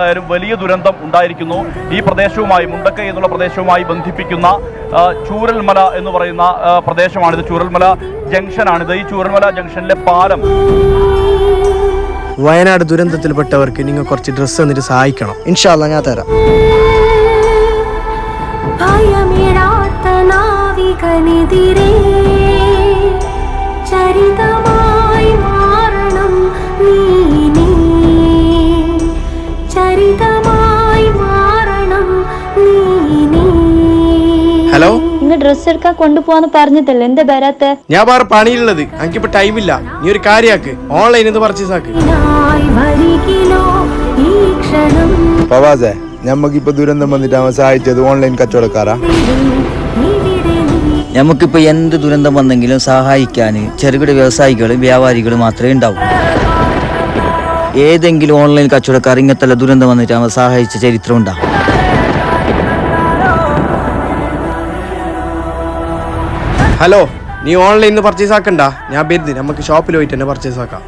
ആയാലും വലിയ ദുരന്തം ഉണ്ടായിരിക്കുന്നു. ഈ പ്രദേശവുമായി മുണ്ടക്കൈ എന്നുള്ള പ്രദേശവുമായി ബന്ധിപ്പിക്കുന്ന ചൂരൽമല എന്ന് പറയുന്ന പ്രദേശമാണിത്. ചൂരൽമല ജംഗ്ഷനാണിത്. ഈ ചൂരൽമല ജംഗ്ഷനിലെ പാലം വയനാട് ദുരന്തത്തിൽപ്പെട്ടവർക്ക് നിങ്ങൾ കുറച്ച് ഡ്രസ്സ് തന്നിട്ട് സഹായിക്കണം. ഇൻഷാല്ല ഞാൻ തരാം. ഭയമിടാത്ത നാവികനെതിരെ ഹലോ? നിങ്ങൾ ഡ്രസ് എടുക്കാൻ കൊണ്ടുപോവാന്ന് പറഞ്ഞതല്ലേ എന്താ വരാത്തെ? ഞാൻ വേറെ പണിയുള്ളത് എനിക്കിപ്പോ ടൈമില്ല നീ ഒരു കാര്യാക്ക്. ഓൺലൈനിൽ നിന്ന് പർച്ചേസ് ആക്ക്. ക്ഷണം. ഞമ്മക്കിപ്പോ ദുരന്തം വന്നിട്ട് അവൻ സഹായിച്ചത് ഓൺലൈൻ കച്ചവടക്കാരാ? നമുക്കിപ്പോൾ എന്ത് ദുരന്തം വന്നെങ്കിലും സഹായിക്കാൻ ചെറുകിട വ്യവസായികളും വ്യാപാരികളും മാത്രമേ ഉണ്ടാവൂ. ഏതെങ്കിലും ഓൺലൈൻ കച്ചവടക്കാർ ഇങ്ങനത്തെ ദുരന്തം വന്നിട്ട് അവൻ സഹായിച്ച ചരിത്രം ഉണ്ടാവും. ഹലോ നീ ഓൺലൈനിൽ നിന്ന് പർച്ചേസ് ആക്കണ്ട. ഞാൻ വരുന്നത് നമുക്ക് ഷോപ്പിൽ പോയിട്ട് തന്നെ പർച്ചേസ് ആക്കാം.